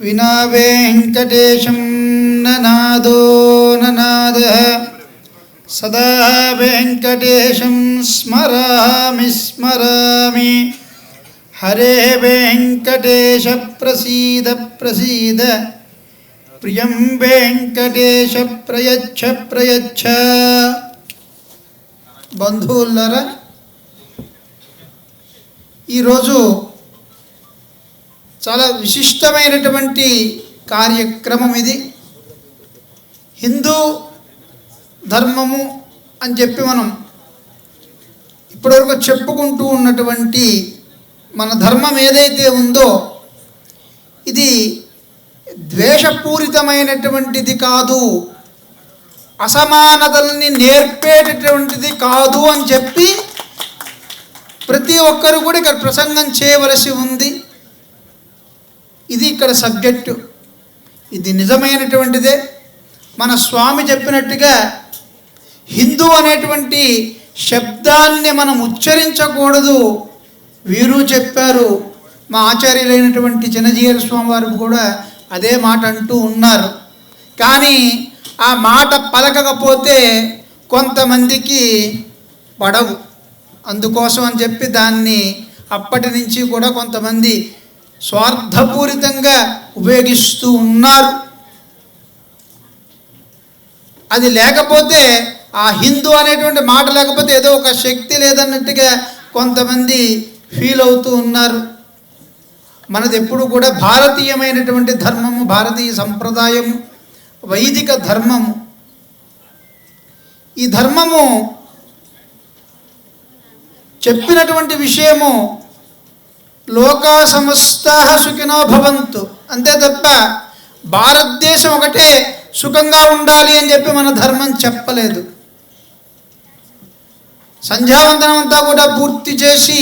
विना वेङ्कटेशं ननादो ननादः। सदा वेङ्कटेशं स्मरामि स्मरामि। हरे वेङ्कटेशप्रसीद प्रसीद प्रियं वेङ्कटेश प्रयच्छ प्रयच्छ। ಬಂಧುಲ್ಲರ ಈರೋಜು చాలా విశిష్టమైనటువంటి కార్యక్రమం ఇది. హిందూ ధర్మము అని చెప్పి మనం ఇప్పటివరకు చెప్పుకుంటూ ఉన్నటువంటి మన ధర్మం ఏదైతే ఉందో ఇది ద్వేషపూరితమైనటువంటిది కాదు. అసమానతల్ని నేర్పేటటువంటిది కాదు అని చెప్పి ప్రతి ఒక్కరు కూడా ఇక్కడ ప్రసంగం చేయవలసి ఉంది. ఇది ఇక్కడ సబ్జెక్టు. ఇది నిజమైనటువంటిదే. మన స్వామి చెప్పినట్టుగా హిందూ అనేటువంటి శబ్దాన్ని మనం ఉచ్చరించకూడదు. వీరు చెప్పారు. మా ఆచార్యులైనటువంటి చిన్నజీయర స్వామి వారు కూడా అదే మాట అంటూ ఉన్నారు. కానీ ఆ మాట పలకకపోతే కొంతమందికి పడవు. అందుకోసం అని చెప్పి దాన్ని అప్పటి నుంచి కూడా కొంతమంది స్వార్థపూరితంగా ఉపయోగిస్తూ ఉన్నారు. అది లేకపోతే ఆ హిందూ అనేటువంటి మాట లేకపోతే ఏదో ఒక శక్తి లేదన్నట్టుగా కొంతమంది ఫీల్ అవుతూ ఉన్నారు. మనది ఎప్పుడు కూడా భారతీయమైనటువంటి ధర్మము భారతీయ సంప్రదాయము వైదిక ధర్మము. ఈ ధర్మము చెప్పినటువంటి విషయము లోకా సమస్త సుఖినో భవంతు. అంతే తప్ప భారతదేశం ఒకటే సుఖంగా ఉండాలి అని చెప్పి మన ధర్మం చెప్పలేదు. సంధ్యావందనం అంతా కూడా పూర్తి చేసి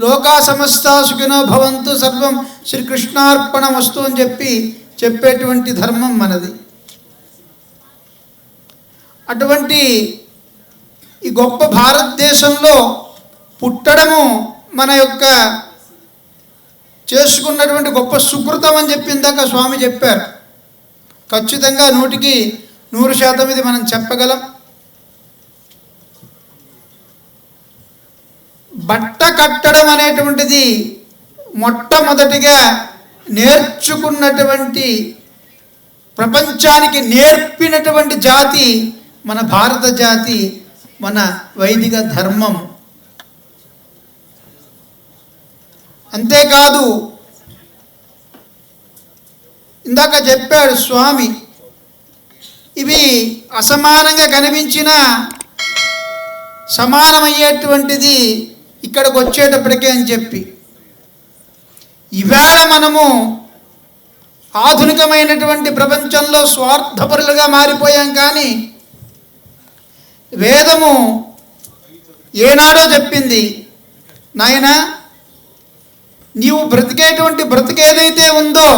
లోకా సమస్త సుఖినో భవంతు సర్వం శ్రీకృష్ణార్పణ వస్తు అని చెప్పి చెప్పేటువంటి ధర్మం మనది. అటువంటి ఈ గొప్ప భారతదేశంలో పుట్టడము మన యొక్క చేసుకున్నటువంటి గొప్ప సుకృతం అని చెప్పిందాక స్వామి చెప్పారు. ఖచ్చితంగా నూటికి నూరు శాతం ఇది మనం చెప్పగలం. బట్ట కట్టడం అనేటువంటిది మొట్టమొదటిగా నేర్చుకున్నటువంటి ప్రపంచానికి నేర్పినటువంటి జాతి మన భారత జాతి మన వైదిక ధర్మం. అంతేకాదు ఇందాక చెప్పాడు స్వామి ఇవి అసమానంగా కనిపించిన సమానమయ్యేటువంటిది ఇక్కడికి వచ్చేటప్పటికే అని చెప్పి. ఇవాళ మనము ఆధునికమైనటువంటి ప్రపంచంలో స్వార్థపరులుగా మారిపోయాం కానీ వేదము ఏనాడో చెప్పింది నాయనా నీవు బ్రతికేటువంటి బ్రతికేదైతే ఉందో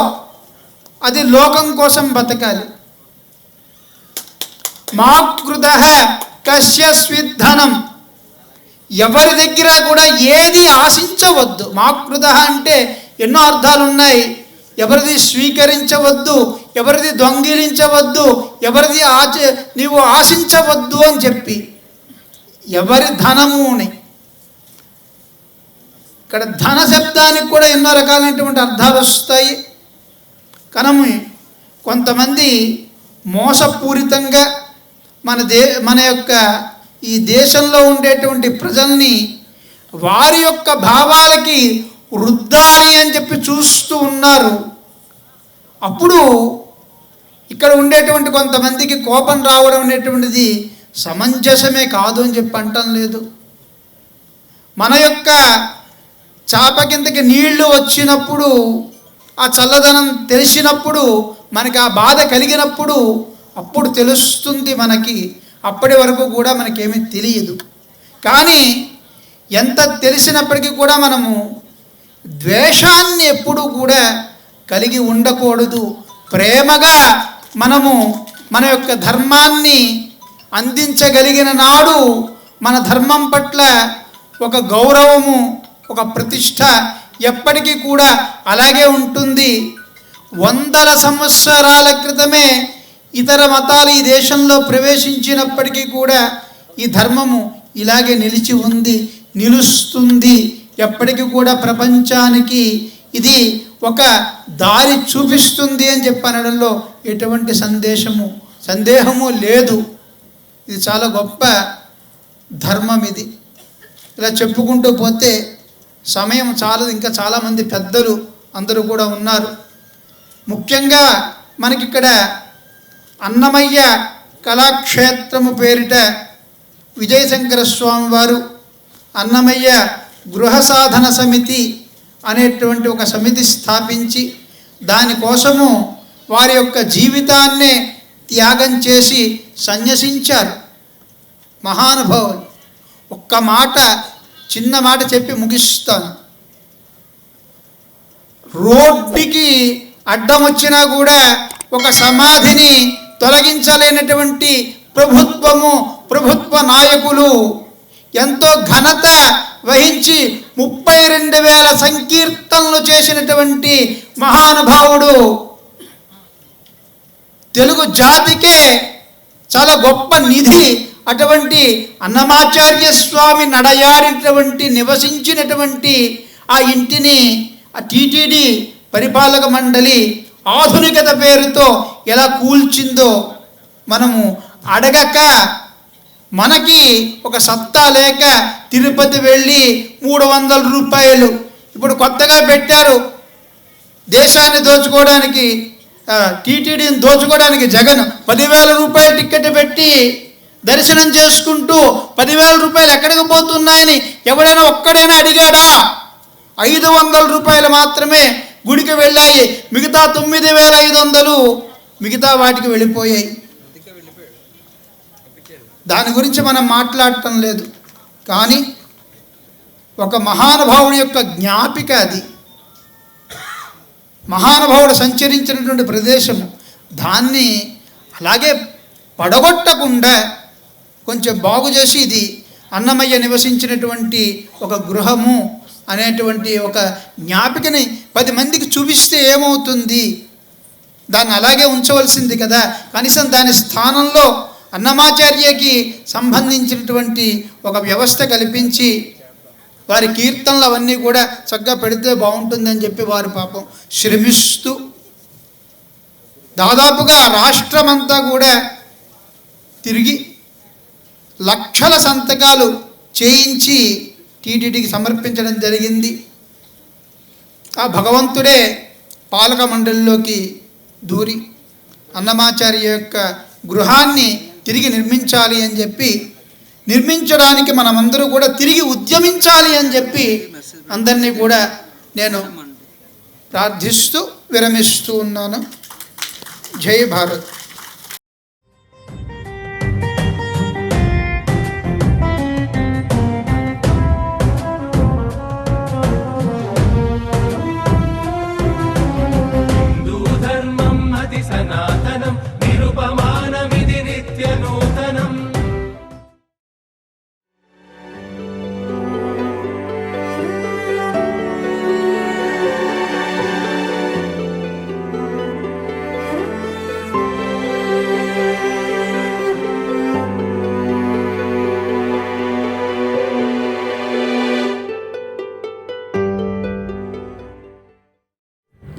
అది లోకం కోసం బ్రతకాలి మాకృత కశ్య స్విద్ధనం ఎవరి దగ్గర కూడా ఏది ఆశించవద్దు. మాకృత అంటే ఎన్నో అర్థాలు ఉన్నాయి ఎవరిది స్వీకరించవద్దు ఎవరిది దొంగిలించవద్దు ఎవరిది ఆచ నీవు ఆశించవద్దు అని చెప్పి. ఎవరి ధనముని ఇక్కడ ధన శబ్దానికి కూడా ఎన్నో రకాలైనటువంటి అర్థాలు వస్తాయి. కనము కొంతమంది మోసపూరితంగా మన దే మన యొక్క ఈ దేశంలో ఉండేటువంటి ప్రజల్ని వారి యొక్క భావాలకి వృద్ధాని అని చెప్పి చూస్తూ ఉన్నారు. అప్పుడు ఇక్కడ ఉండేటువంటి కొంతమందికి కోపం రావడం అనేటువంటిది సమంజసమే కాదు అని చెప్పి అంటం లేదు. మన యొక్క చేప కిందకి నీళ్ళు వచ్చినప్పుడు ఆ చల్లదనం తెలిసినప్పుడు మనకి ఆ బాధ కలిగినప్పుడు అప్పుడు తెలుస్తుంది మనకి. అప్పటి వరకు కూడా మనకేమీ తెలియదు. కానీ ఎంత తెలిసినప్పటికీ కూడా మనము ద్వేషాన్ని ఎప్పుడూ కూడా కలిగి ఉండకూడదు. ప్రేమగా మనము మన యొక్క ధర్మాన్ని అందించగలిగిన నాడు మన ధర్మం పట్ల ఒక గౌరవము ఒక ప్రతిష్ట ఎప్పటికీ కూడా అలాగే ఉంటుంది. వందల సంవత్సరాల క్రితమే ఇతర మతాలు ఈ దేశంలో ప్రవేశించినప్పటికీ కూడా ఈ ధర్మము ఇలాగే నిలిచి ఉంది నిలుస్తుంది. ఎప్పటికీ కూడా ప్రపంచానికి ఇది ఒక దారి చూపిస్తుంది అని చెప్పనడంలో ఎటువంటి సందేశము సందేహము లేదు. ఇది చాలా గొప్ప ధర్మం ఇది. ఇలా చెప్పుకుంటూ పోతే సమయం చాలదు. ఇంకా చాలామంది పెద్దలు అందరూ కూడా ఉన్నారు. ముఖ్యంగా మనకిక్కడ అన్నమయ్య కళాక్షేత్రము పేరిట విజయశంకర స్వామి వారు అన్నమయ్య గృహ సాధన సమితి అనేటువంటి ఒక సమితి స్థాపించి దానికోసము వారి యొక్క జీవితాన్నే త్యాగం చేసి సన్యసించారు. మహానుభావులు. ఒక్క మాట చిన్న మాట చెప్పి ముగిస్తాను. రోడ్డుకి అడ్డం వచ్చినా కూడా ఒక సమాధిని తొలగించలేనటువంటి ప్రభుత్వము ప్రభుత్వ నాయకులు ఎంతో ఘనత వహించి ముప్పై రెండు వేల సంకీర్తనలు చేసినటువంటి మహానుభావుడు. తెలుగు జాతికే చాలా గొప్ప నిధి. అటువంటి అన్నమాచార్య స్వామి నడయాడినటువంటి నివసించినటువంటి ఆ ఇంటిని ఆ టీటీడీ పరిపాలక మండలి ఆధునికత పేరుతో ఎలా కూల్చిందో మనము అడగక మనకి ఒక సత్తా లేక తిరుపతి వెళ్ళి మూడు వందల రూపాయలు ఇప్పుడు కొత్తగా పెట్టారు. దేశాన్ని దోచుకోవడానికి టీటీడీని దోచుకోవడానికి జగన్ పదివేల రూపాయల టిక్కెట్ పెట్టి దర్శనం చేసుకుంటూ పదివేల రూపాయలు ఎక్కడికి పోతున్నాయని ఎవడైనా ఒక్కడైనా అడిగాడా? ఐదు వందల రూపాయలు మాత్రమే గుడికి వెళ్ళాయి. మిగతా తొమ్మిది వేల ఐదు వందలు మిగతా వాటికి వెళ్ళిపోయాయి. దాని గురించి మనం మాట్లాడటం లేదు. కానీ ఒక మహానుభావుని యొక్క జ్ఞాపిక అది. మహానుభావుడు సంచరించినటువంటి ప్రదేశము దాన్ని అలాగే పడగొట్టకుండా కొంచెం బాగు చేసి ఇది అన్నమయ్య నివసించినటువంటి ఒక గృహము అనేటువంటి ఒక జ్ఞాపికని పది మందికి చూపిస్తే ఏమవుతుంది? దాన్ని అలాగే ఉంచవలసింది కదా. కనీసం దాని స్థానంలో అన్నమాచార్యకి సంబంధించినటువంటి ఒక వ్యవస్థ కల్పించి వారి కీర్తనలు అవన్నీ కూడా చక్కగా పెడితే బాగుంటుందని చెప్పి వారు పాపం శ్రమిస్తూ దాదాపుగా రాష్ట్రమంతా కూడా తిరిగి లక్షల సంతకాలు చేయించి టీటీడీకి సమర్పించడం జరిగింది. ఆ భగవంతుడే పాలక మండలిలోకి దూరి అన్నమాచార్య యొక్క గృహాన్ని తిరిగి నిర్మించాలి అని చెప్పి నిర్మించడానికి మనమందరూ కూడా తిరిగి ఉద్యమించాలి అని చెప్పి అందరినీ కూడా నేను ప్రార్థిస్తూ విరమిస్తూ ఉన్నాను. జై భారత్.